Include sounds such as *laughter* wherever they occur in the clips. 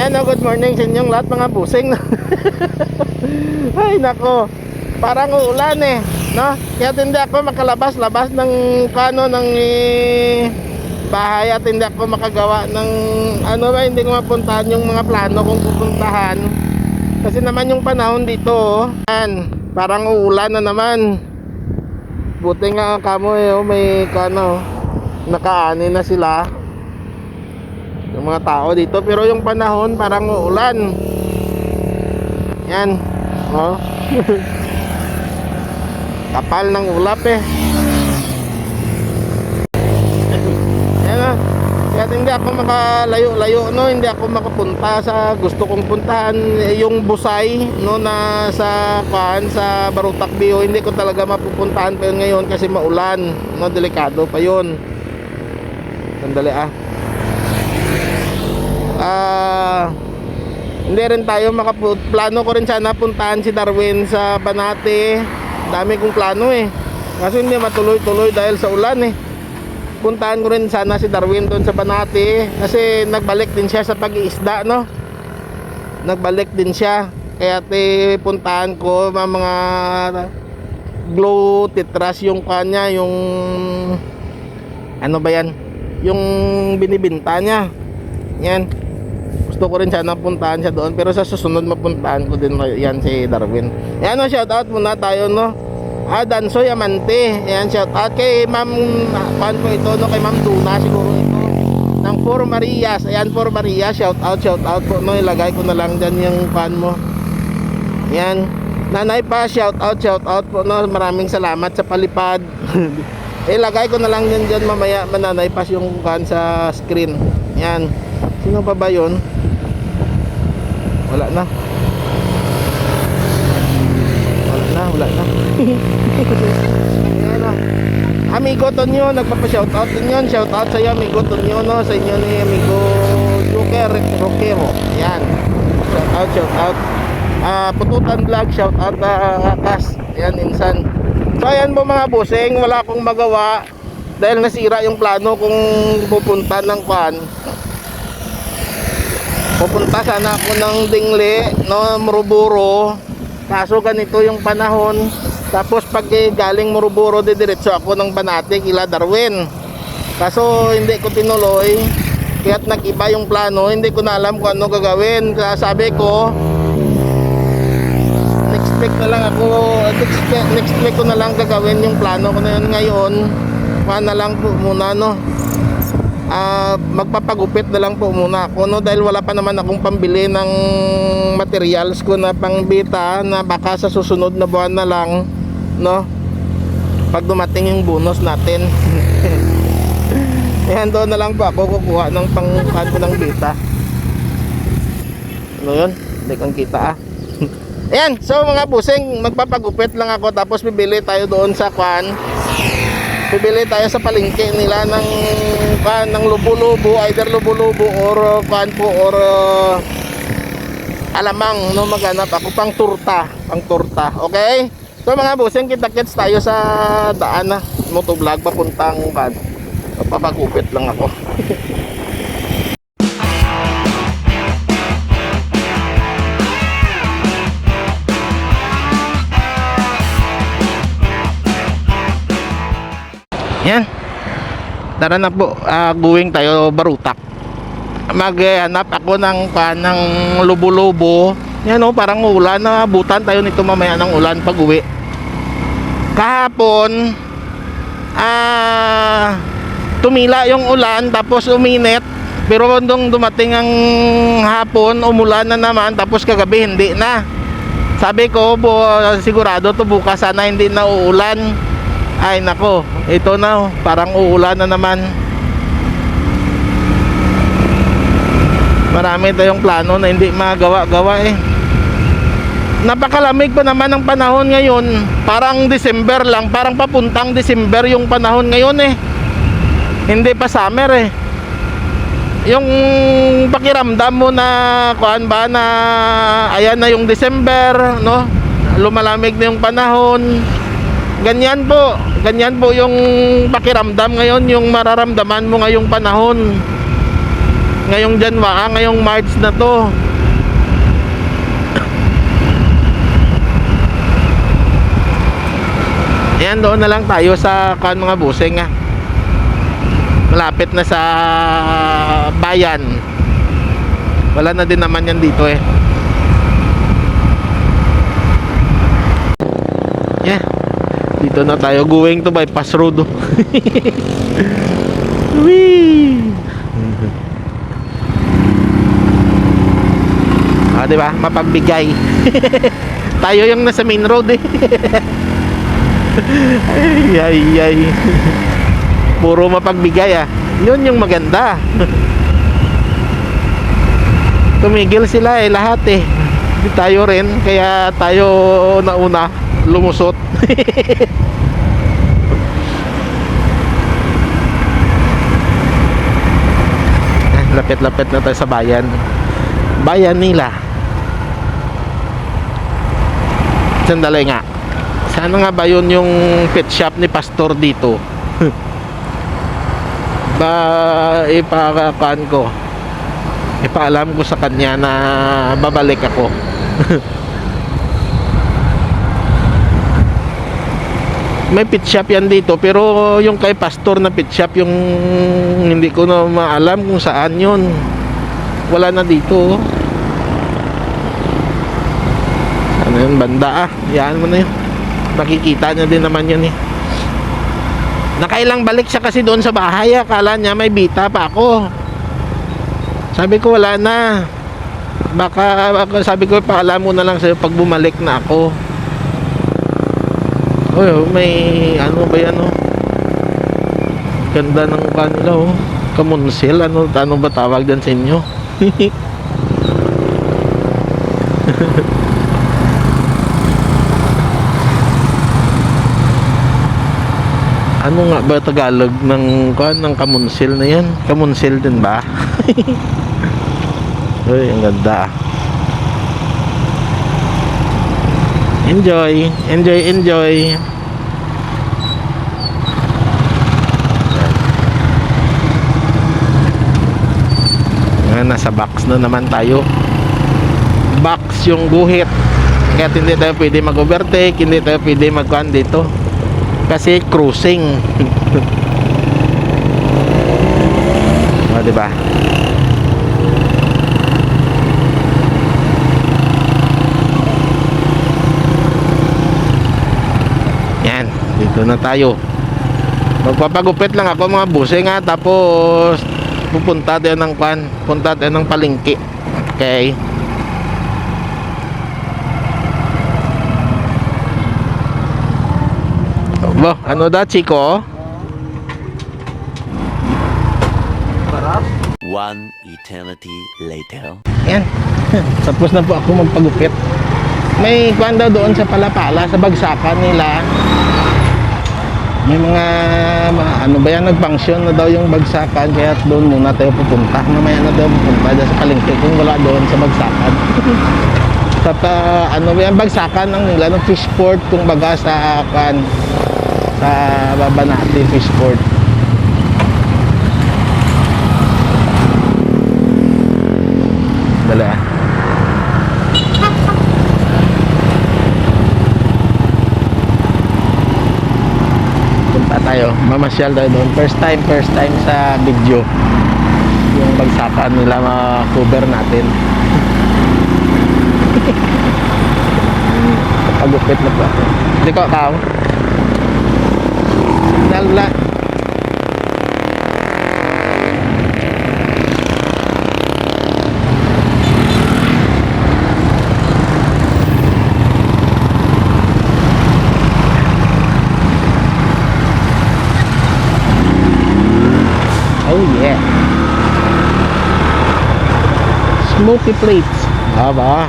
Yan o, good morning sa inyong lahat mga busing. *laughs* Ay nako, parang uulan eh. No? Kaya hindi ako makalabas-labas ng kano ng eh, bahay at hindi ako makagawa ng ano ba, hindi ko mapuntahan yung mga plano kong pupuntahan. Kasi naman yung panahon dito, oh, yan, parang uulan na naman. Buti nga kamo eh, oh, may kano, nakaani na sila yung mga tao dito. Pero yung panahon parang uulan. Yan. Oh *laughs* kapal ng ulap eh. Yan oh kaya hindi ako makalayo-layo no? Hindi ako makapunta sa gusto kong puntahan. Eh, yung busay no na sa kuan sa Barutak Bio hindi ko talaga mapupuntahan pa yun ngayon kasi maulan no? Delikado pa yun. Sandali ah ah hindi rin tayo makaput plano ko rin sana puntahan si Darwin sa Banate dami kong plano eh. Kasi hindi matuloy-tuloy dahil sa ulan eh. Puntahan ko rin sana si Darwin doon sa Banate kasi nagbalik din siya sa pag-iisda no? Nagbalik din siya. Kaya te puntahan ko mga mga glow titras yung kanya yung ano ba yan? Yung binibinta niya. Yan gusto ko rin sana puntahan siya doon. Pero sa susunod mapuntahan ko din yan si Darwin. Yan no shout out muna tayo no? Ah Dansoy Amante. Yan shout out kay ma'am pan po ito no? Kay ma'am Duna siguro ito. Ng Four Marias. Ayan Four Marias. Shout out shout out po no? Ilagay ko na lang dyan yung pan mo. Yan. Nanay pa shout out shout out po no? Maraming salamat sa palipad. *laughs* Ilagay ko na lang yan dyan mamaya. Mananay pas yung kan sa screen. Yan. Sino pa ba yun wala na. Wala na wala na. Ayan na. amigo Tonyo nagpapa-shoutout din yun. Shoutout sa iyo amigo Tonyo no? Sa inyo ni amigo Joker Rockero yan. Shoutout shoutout. Ah pututan vlog shoutout uh, Akas yan insan so ayan po mga busing wala akong magawa dahil nasira yung plano kung pupunta ng kwan pupunta sana ako ng Dingle no Moroboro kaso ganito yung panahon. Tapos pag eh, galing Moroboro didiretso ako ng Banate kila Darwin. Kaso hindi ko tinuloy. Kaya't nag-iba yung plano hindi ko na alam kung ano gagawin. Kaya sabi ko next week na lang ako next week, next week ko na lang gagawin yung plano ko na yun ngayon. Kuha na lang po muna no Ah, magpapagupit na lang po muna ako no? Dahil wala pa naman akong pambili ng materials ko na pangbita na baka sa susunod na buwan na lang no? Pag dumating yung bonus natin. *laughs* Ayan doon na lang po ako kukuha ng pangkuhan ko ng bita. Ano yun? hindi kong kita ah. *laughs* Ayan, so mga busing, magpapagupit lang ako tapos bibili tayo doon sa kwan bibili tayo sa palengke nila ng kan ng lubo-lubo either lubo-lubo or uh, kan po or uh, alamang no maghanap ako pang turta pang turta okay? So mga busing kita-kits tayo sa daan na motovlog papuntang kan papagupit lang ako *laughs* Yan. Tara na po, ah, going tayo Barutak. Maghanap ako ng kanang lubo-lubo. Yan oh, parang ulan na butan tayo nito mamaya ng ulan pag uwi. Kahapon ah tumila yung ulan tapos uminit pero nung dumating ang hapon umulan na naman tapos kagabi hindi na sabi ko bu sigurado to bukas sana hindi na uulan ay nako, ito na oh, parang uulan na naman. Marami tayong plano na hindi magawa-gawa eh. Napakalamig pa naman ng panahon ngayon. Parang December lang, parang papuntang December yung panahon ngayon eh. Hindi pa summer eh. Yung pakiramdam mo na kuan ba na ayan na yung December, no? Lumalamig na yung panahon ganyan po ganyan po yung pakiramdam ngayon yung mararamdaman mo ngayong panahon ngayong Janwa, ah, ngayong March na to. Ayan, doon na lang tayo sa kan mga busing ah. Malapit na sa bayan. Wala na din naman yan dito eh. Dito na tayo going to bypass road. *laughs* Wee! *laughs* Ah, di ba? Mapagbigay. *laughs* tayo yung nasa main road eh. ay, ay, ay. Puro mapagbigay ah. Yun yung maganda. Tumigil sila eh, lahat eh. Di tayo rin, kaya tayo nauna lumusot. Ah, *laughs* Lapit-lapit na tayo sa bayan. Bayan nila. Sandali nga. Sana nga ba yun yung pet shop ni Pastor dito? *laughs* ba ipakakan ko. Ipaalam ko sa kanya na babalik ako. *laughs* May pit shop yan dito pero yung kay Pastor na pit shop yung hindi ko na maalam kung saan yun. Wala na dito. Ano yun banda ah. Yan mo na yun makikita niya din naman yun eh nakailang balik siya kasi doon sa bahay akala niya may bita pa ako sabi ko wala na baka sabi ko pakala mo na lang sa'yo pag bumalik na ako Uy, oh, may ano ba yan oh ganda ng kanila oh kamunsil ano, ano ba tawag dyan sa inyo *laughs* Ano nga ba Tagalog ng kuan ng kamunsil na 'yan? Kamunsil din ba? *laughs* Uy, ang ganda. Enjoy, enjoy, enjoy. Nga, nasa box na naman tayo. Box yung guhit. Kaya hindi tayo pwede mag-overtake, hindi tayo pwede mag-kuan dito. Kasi cruising. O *laughs* diba? Yan dito na tayo. Magpapagupit lang ako mga buse nga tapos pupunta tayo ng kwan punta tayo ng palengke okay Bo, ano da, Chico? One eternity later. Yan. *laughs* Tapos na po ako magpagupit. May kwan daw doon sa Palapala, sa bagsakan nila. May mga, ano ba yan, nag-function na daw yung bagsakan, kaya doon muna tayo pupunta. Mamaya na tayo pupunta dyan sa palengke kung wala doon sa bagsakan. sa *laughs* pa- ano ba yan, bagsakan ng nila, ng fishport, kung baga sa kan sa Babanati Fishport. Dala. Punta tayo. Mamasyal tayo doon. First time, first time sa video. Yung bagsakan nila ma-cover natin. *laughs* Pagupit na po ako. Hindi ko kao. Dala. Oh yeah. Smoky plates. Ah?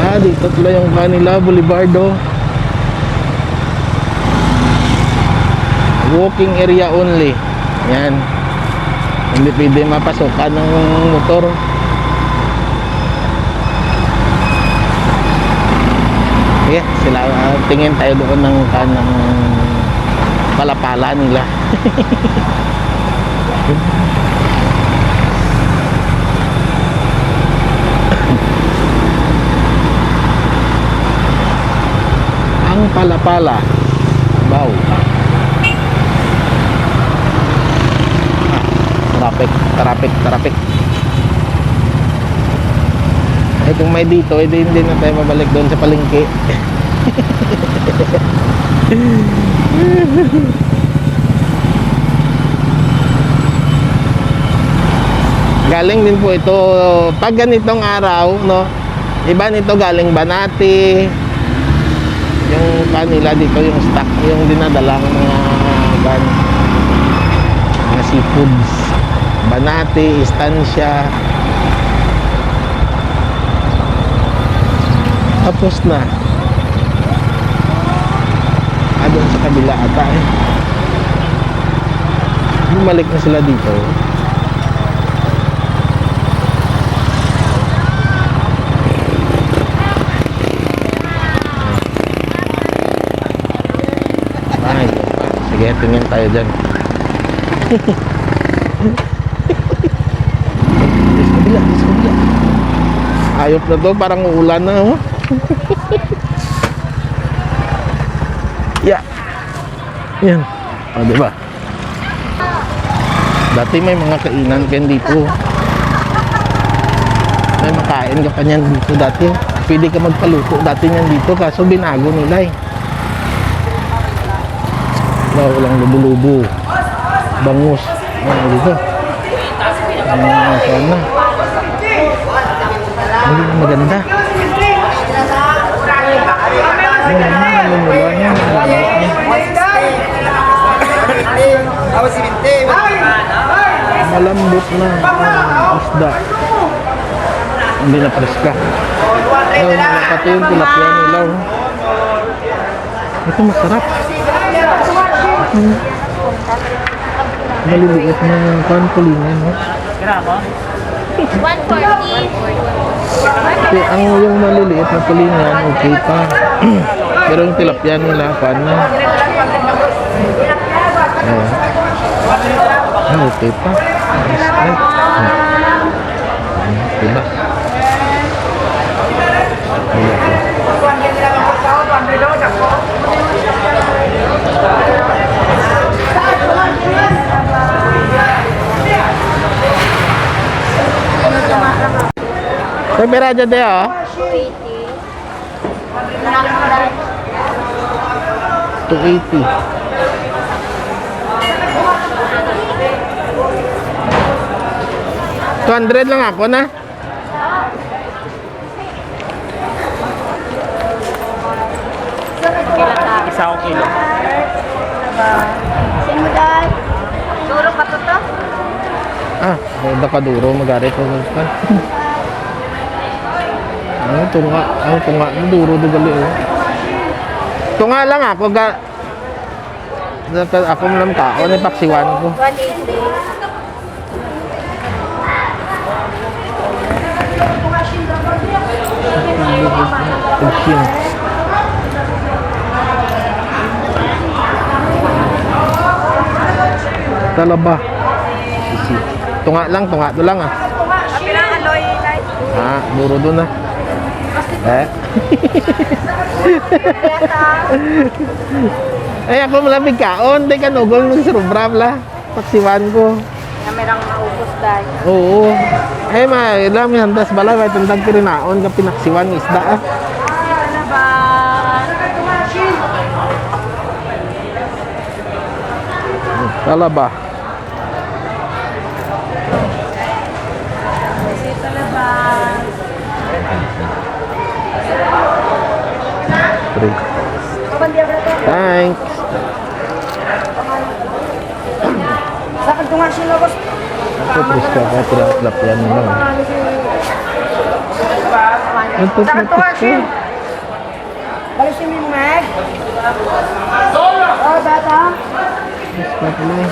Ah, dito pala yung kanila, Boulevardo. Walking area only. Yan. Hindi pwede mapasokan ng motor. Yeah, sila ah, tingin tayo doon ng kanang palapala nila. *laughs* Pala-pala. Baw. Ah, traffic, traffic, traffic. Eh kung may dito, eh di- hindi na tayo mabalik doon sa palengke. *laughs* Galing din po ito pag ganitong araw, no? Iba nito galing Banati. Kanila dito yung stock, yung dinadala ng mga van, mga seafoods. Banati, Estancia. Tapos na. Ah, sa kabila ata eh. Bumalik na sila dito. Ay, sige, tingin tayo dyan. Diyos kabila, Diyos kabila. Ayop na to, parang uulan na, oh. yeah. Yan. O, diba? Dati may mga kainan kayo dito. May makain ka pa niyan dito dati. Pwede ka magpaluto dati niyan dito, kaso binago nila eh. Wala, walang lubo-lubo. Bangus. Ano dito? Ano na? Hindi na maganda. Ano na, lumula na. Malambot na ang isda. Hindi na preska. Ayun, pati yung tilapia nila. oh. Ito masarap. Hmm. Maliliit na yung kantulingan, no? 140. Kasi ang yung maliliit na tulingan, okay pa. *clears throat* Pero yung tilapia nila, pan na. Ayan. Ah, okay pa. Nice, nice. Diba? Wala May beradya tayo, oh. 280. Two hundred lang ako na. Isa akong kilo. Simulan. Duro ka to to? Ah, may dakaduro magarit ko *laughs* Ano tunga, ano tunga, duro do gali oh. Tunga lang ako ga ako mo lang tao ni paksiwan ko. 180. Pagsin. Talaba. Isi. Tunga lang, tunga do lang ah. Ah, duro do na. Eh. Ay ako malamig kaon, di ka nugol ng surubram la. Paksiwan ko. Namirang maubos dahil. Oo. Ay ma, ilam yan das bala may tentang kirinaon ka pinaksiwan ng isda ah. Ano ba? Talaba. Ito na ba? Three. Thanks. Sakit ko nga siya boss. Ito presko ako tinatlap yan mo. Ito Sakit ko nga presko. siya. Balik si Meg. Oh, bata. Eh.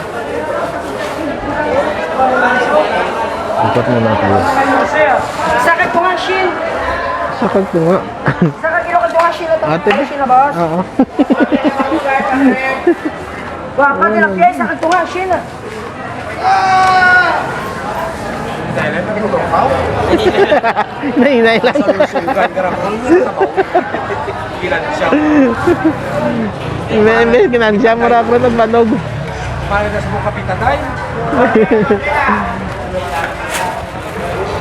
Ikot mo na tayo. Sakit ko nga siya. Sakag ko nga. *laughs* Ko nga siya. Ate ba? siya na boss. Oo. Wah, pa tilapia, sakit ko nga siya. Nahinay lang. May may ginansya mo ra ng banog. Para na sa *laughs* mga kapitaday.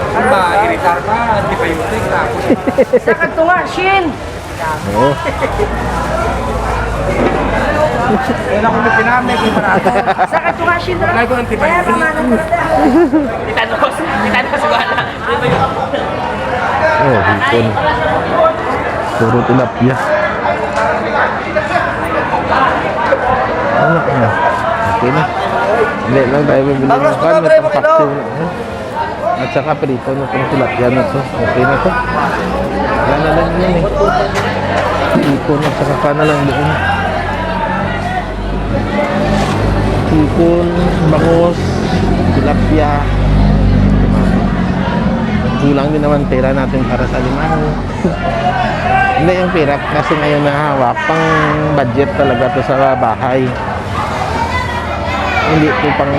Ang ma-iritar ka, antibiotic na ako. Isa ka tunga, Shin. Oo. Kaya ako may pinamay, kung marami. Isa ka tunga, Shin. Kaya ko antibiotic. Oh, hipon. Puro tilapia. Ano na? Okay na. Hindi lang tayo bibili ng pan. May pampakso na. eh. At saka prito na itong tilapia na to. Okay na to. Wala na lang yan eh. Hipon at saka ka na lang doon. Hipon, bangus, tilapia, kulang din naman pera natin para sa limango. *laughs* Hindi yung pera kasi ngayon na hawak pang budget talaga to sa bahay. Hindi ko pang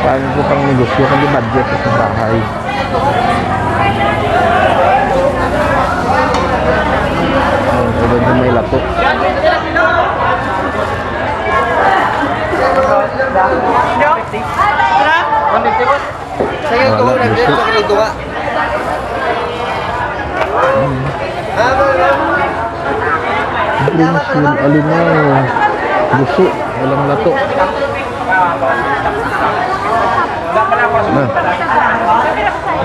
pang ko pang negosyo kundi budget sa bahay. Tulad na may lato. Sa'yo Wala, gusto. sa kinutuwa. Prince yung alimango. Gusto, walang lato. Na.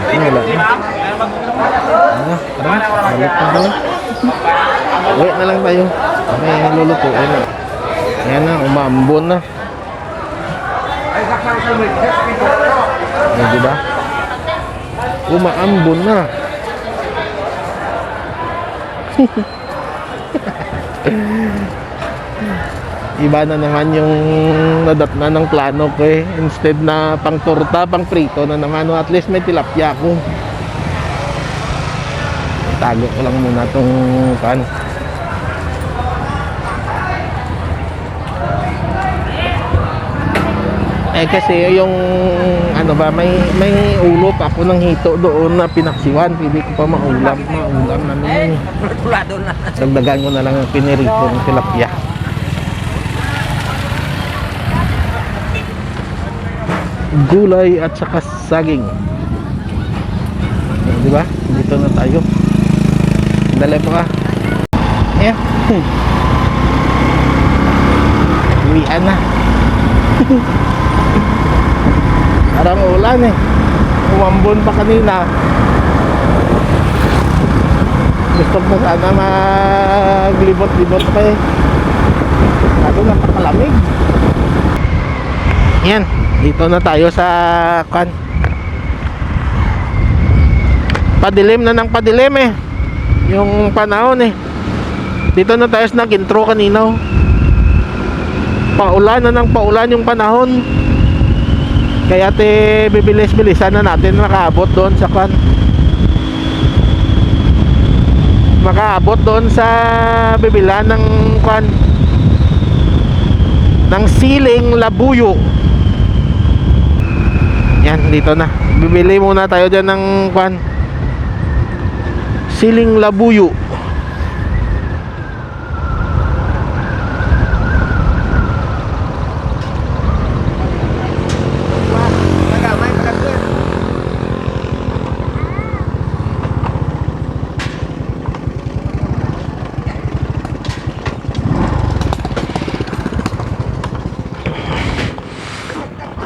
Ano wala? Ano? Tara, balik na tayo. Uwi na lang tayo. May luluto. Ayun na. Ayan na, umambon na. Ay, saksa ko sa may just people. Ay, di ba? Umaambon na. *laughs* Iba na naman yung nadat na ng plano ko eh. Instead na pang torta, pang prito na naman. No, at least may tilapia ko. Tago ko lang muna tong kan. Eh kasi yung ano ba may may ulo pa ako ng hito doon na pinaksiwan, pwede ko pa maulam, maulam na nun. Kulado na. Dagdagan ko na lang ang pinirito ng tilapia. Gulay at saka saging. Di ba? Dito na tayo. Dali pa ka. Ayan. Uwian na. *laughs* Parang ulan eh. Umambon pa kanina. Gusto ko sana maglibot-libot pa eh. Lalo napakalamig. Yan. Dito na tayo sa kan. Padilim na ng padilim eh. Yung panahon eh. Dito na tayo sa nag-intro kanina. oh. Paulan na ng paulan yung panahon. Kaya te bibilis-bilisan na natin makaabot doon sa kan. Makaabot doon sa bibilan ng kan ng siling labuyo. Yan, dito na. Bibili muna tayo dyan ng kan siling labuyo.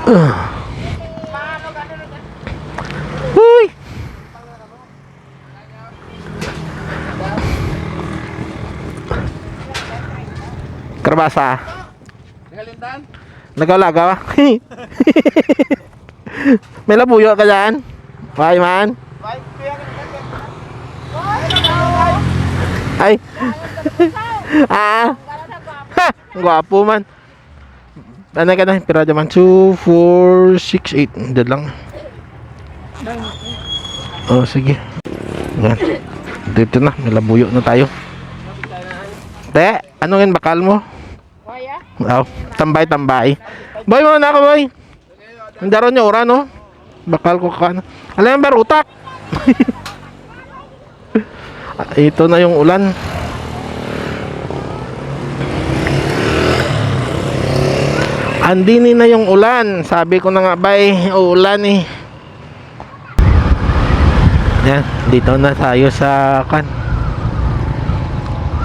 Uy! Karbasa. Nagalaga ba? *laughs* May labuyo ka dyan? Why man? Ay. *laughs* ah. Ha, gwapo man. Ano ka na? Pira naman. 2, 4, 6, 8. Diyan lang. Oh, sige. Yan. Dito na. May labuyo na tayo. Te, ano nga bakal mo? Oh, tambay tambay. Boy mo na ako, boy. Ang daron niya ora no. Bakal ko kan. Ano? Alam mo ba utak? *laughs* Ah, ito na yung ulan. Andini na yung ulan. Sabi ko na nga bay, uulan eh. Yan, dito na tayo sa kan.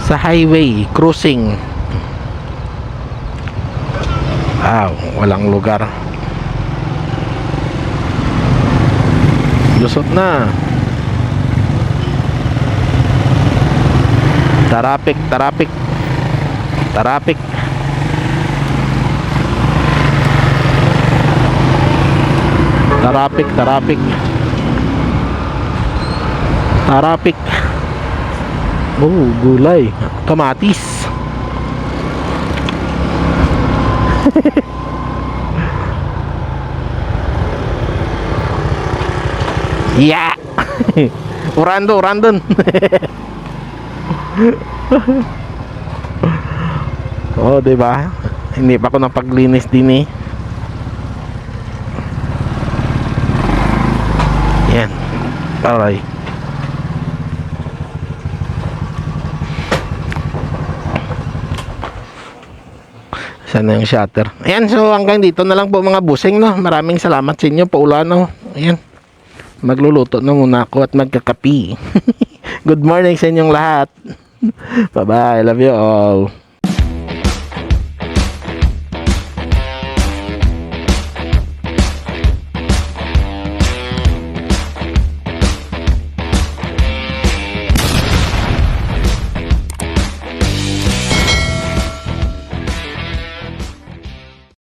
Sa highway crossing. Wow, walang lugar. Lusot na. Tarapik, tarapik. Tarapik. Tarapik, tarapik. Tarapik. Oh, gulay. Kamatis. Yeah. *laughs* urando, urandon. *laughs* oh, 'di ba? Hindi pa ako napaglinis din eh. Yan. Alright. Sana yung shutter. Ayan, so hanggang dito na lang po mga busing, no? Maraming salamat sa inyo, paulan, no? Ayan. Magluluto na muna ako at magkakapi. *laughs* Good morning sa inyong lahat. Bye-bye. Love you all.